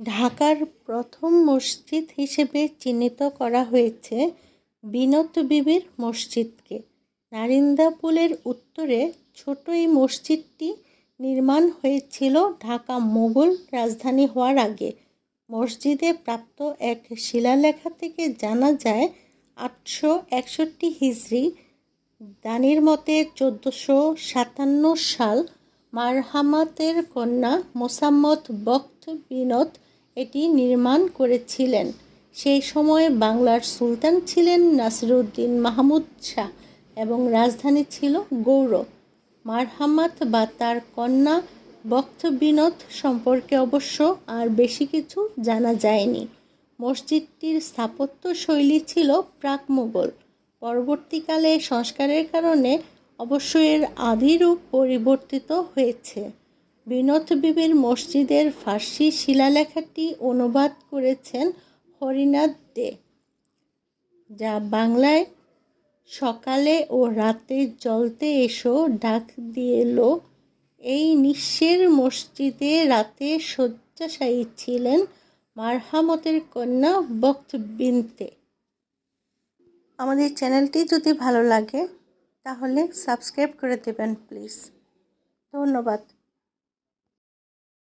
ঢাকার প্রথম মসজিদ হিসেবে চিহ্নিত করা হয়েছে বিনত বিবির মসজিদকে। নারিন্দাপুলের উত্তরে ছোট এই মসজিদটি নির্মাণ হয়েছিল ঢাকা মোগল রাজধানী হওয়ার আগে। মসজিদে প্রাপ্ত এক শিলালেখা থেকে জানা যায়, আটশো একষট্টি হিজড়ি দানির মতে চোদ্দোশো সাতান্ন সাল মারহামাতের কন্যা মোসাম্মত বখ্ত বিনত এটি নির্মাণ করেছিলেন। সেই সময়ে বাংলার সুলতান ছিলেন নাসিরুদ্দিন মাহমুদ শাহ এবং রাজধানী ছিল গৌড় মারহামাত বা তার কন্যা বখ্ত বিনত সম্পর্কে অবশ্য আর বেশি কিছু জানা যায়নি। মসজিদটির স্থাপত্য শৈলী ছিল প্রাক মুঘল। পরবর্তীকালে সংস্কারের কারণে অবশ্য এর আদি রূপ পরিবর্তিত হয়েছে। বিনত বিবির মসজিদের ফার্সি শিলালেখাটি অনুবাদ করেছেন হরিনাথ দে, যা বাংলায় সকালে ও রাতে জলতে এসো ডাক দিয়ে এলো এই নিঃস্বের মসজিদে রাতে শয্যাশায়ী ছিলেন মারহামতের কন্যা বক্ত বিনতে। আমাদের চ্যানেলটি যদি ভালো লাগে তাহলে সাবস্ক্রাইব করে দেবেন প্লিজ। ধন্যবাদ।